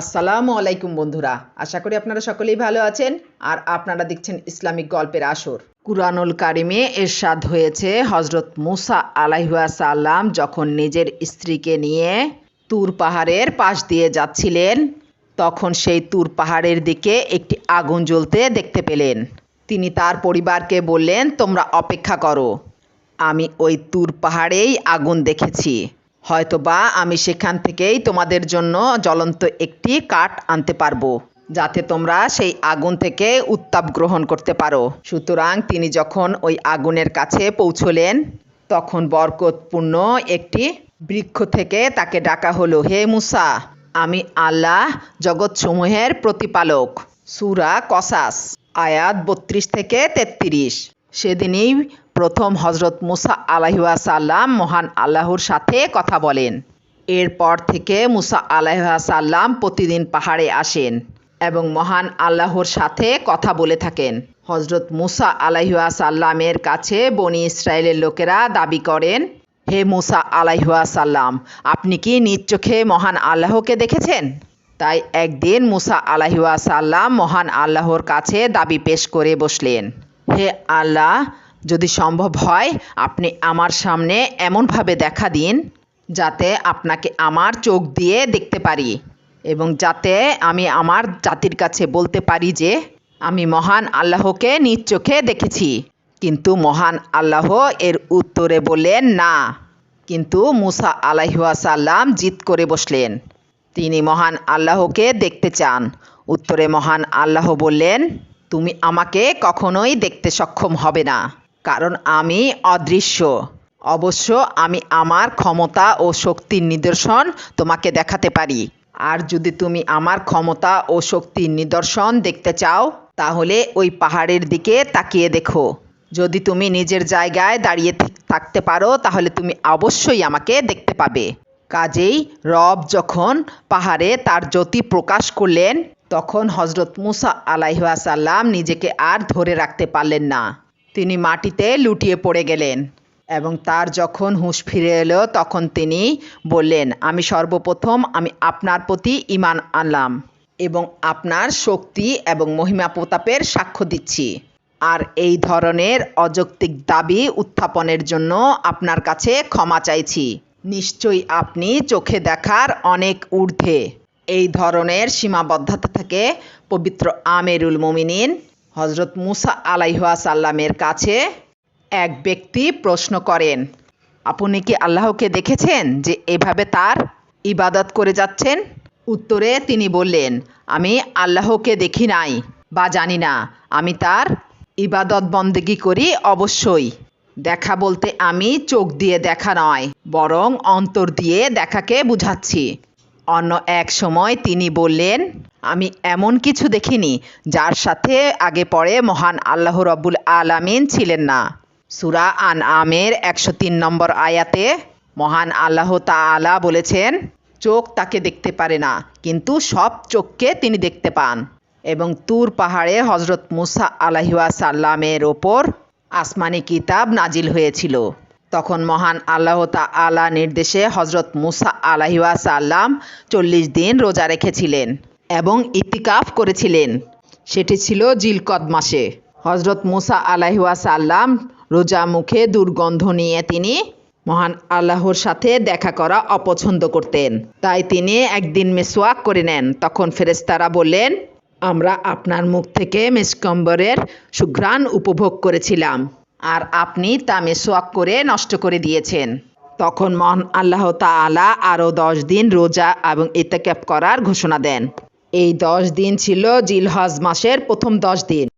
আসসালামু আলাইকুম বন্ধুরা, আশা করি আপনারা সকলেই ভালো আছেন আর আপনারা দেখছেন ইসলামিক গল্পের আসর। কুরআনুল কারিমে এরশাদ হয়েছে হজরত মুসা আলাইহাসাল্লাম যখন নিজের স্ত্রীকে নিয়ে তুর পাহাড়ের পাশ দিয়ে যাচ্ছিলেন, তখন সেই তুর পাহাড়ের দিকে একটি আগুন জ্বলতে দেখতে পেলেন। তিনি তার পরিবারকে বললেন, তোমরা অপেক্ষা করো, আমি ওই তুর পাহাড়েই আগুন দেখেছি। হয়তোবা আমি সেখান থেকেই তোমাদের জন্য জ্বলন্ত একটি কাঠ আনতে পারব, যাতে তোমরা সেই আগুন থেকে উত্তাপ গ্রহণ করতে পারো। সুতরাং তিনি যখন ওই আগুনের কাছে পৌঁছলেন, তখন বরকতপূর্ণ একটি বৃক্ষ থেকে তাকে ডাকা হলো, হে মুসা, আমি আল্লাহ জগৎসমূহের প্রতিপালক। সুরা কসাস, আয়াত বত্রিশ থেকে তেত্রিশ। সেদিনই প্রথম হজরত মুসা আলাহিসাল্লাম মহান আল্লাহর সাথে কথা বলেন। এরপর থেকে মুসা আলাহিসাল্লাম প্রতিদিন পাহাড়ে আসেন এবং মহান আল্লাহর সাথে কথা বলে থাকেন। হজরত মুসা আলাহিসাল্লামের কাছে বনি ইসরায়েলের লোকেরা দাবি করেন, হে মুসা আলাইহাসাল্লাম আপনি কি নিজ চোখে মহান আল্লাহকে দেখেছেন? তাই একদিন মুসা আলাইহাসাল্লাম মহান আল্লাহর কাছে দাবি পেশ করে বসলেন, হে আল্লাহ যদি সম্ভব হয়, আপনি আমার সামনে এমনভাবে দেখা দিন, যাতে আপনাকে আমার চোখ দিয়ে দেখতে পারি এবং যাতে আমি আমার জাতির কাছে বলতে পারি যে, আমি মহান আল্লাহকে নিজ চোখে দেখেছি। কিন্তু মহান আল্লাহ এর উত্তরে বললেন, না। কিন্তু মুসা আলাইহাসাল্লাম জিদ করে বসলেন। তিনি মহান আল্লাহকে দেখতে চান। উত্তরে মহান আল্লাহ বললেন, তুমি আমাকে কখনোই দেখতে সক্ষম হবে না। কারণ আমি অদৃশ্য। অবশ্য আমি আমার ক্ষমতা ও শক্তির নিদর্শন তোমাকে দেখাতে পারি। আর যদি তুমি আমার ক্ষমতা ও শক্তির নিদর্শন দেখতে চাও, তাহলে ওই পাহাড়ের দিকে তাকিয়ে দেখো। যদি তুমি নিজের জায়গায় দাঁড়িয়ে থাকতে পারো, তাহলে তুমি অবশ্যই আমাকে দেখতে পাবে। কাজেই রব যখন পাহাড়ে তার জ্যোতি প্রকাশ করলেন, তখন হজরত মুসা আলাইহাসাল্লাম নিজেকে আর ধরে রাখতে পারলেন না। তিনি মাটিতে লুটিয়ে পড়ে গেলেন এবং তার যখন হুঁশ ফিরে এলো, তখন তিনি বললেন, আমি সর্বপ্রথম আমি আপনার প্রতি ইমান আনলাম এবং আপনার শক্তি এবং মহিমা প্রতাপের সাক্ষ্য দিচ্ছি। আর এই ধরনের অযৌক্তিক দাবি উত্থাপনের জন্য আপনার কাছে ক্ষমা চাইছি। নিশ্চয়ই আপনি চোখে দেখার অনেক ঊর্ধ্বে। এই ধরনের সীমাবদ্ধতা থেকে পবিত্র আমেরুল মোমিনিন হজরত মুসা আলাইহাসাল্লামের কাছে এক ব্যক্তি প্রশ্ন করেন, আপনি কি আল্লাহকে দেখেছেন যে এভাবে তার ইবাদত করে যাচ্ছেন? উত্তরে তিনি বললেন, আমি আল্লাহকে দেখি নাই বা জানি না। আমি তার ইবাদত বন্দেগি করি অবশ্যই। দেখা বলতে আমি চোখ দিয়ে দেখা নয়, বরং অন্তর দিয়ে দেখাকে বুঝাচ্ছি। অন্য এক সময় তিনি বললেন আমি এমন কিছু দেখিনি যার সাথে আগে পরে মহান আল্লাহ রব্বুল আলামিন ছিলেন না। সুরা আন আমের একশো তিন নম্বর আয়াতে মহান আল্লাহ তাআলা বলেছেন, চোখ তাকে দেখতে পারে না, কিন্তু সব চোখকে তিনি দেখতে পান। এবং তুর পাহাড়ে হজরত মুসা আলাহিসাল্লামের ওপর আসমানি কিতাব নাজিল হয়েছিল। তখন মহান আল্লাহ তাআলা নির্দেশে হজরত মুসা আলাহিয়া সাল্লাম চল্লিশ দিন রোজা রেখেছিলেন। এবং ইতিকাফ করেছিলেন। সেটি ছিল জিলকদ মাসে। হজরত মুসা আলাহিসাল্লাম রোজা মুখে দুর্গন্ধ নিয়ে তিনি মহান আল্লাহর সাথে দেখা করা অপছন্দ করতেন। তাই তিনি একদিন মেসোয়াক করে নেন। তখন ফেরেস্তারা বললেন, আমরা আপনার মুখ থেকে মেসকম্বরের সুঘ্রাণ উপভোগ করেছিলাম আর আপনি তা মেসোয়াক করে নষ্ট করে দিয়েছেন। তখন মহান আল্লাহ তাআলা আরও দশ দিন রোজা এবং ইতেকাপ করার ঘোষণা দেন। এই দশ দিন ছিল জিলহজ মাসের প্রথম দশ দিন।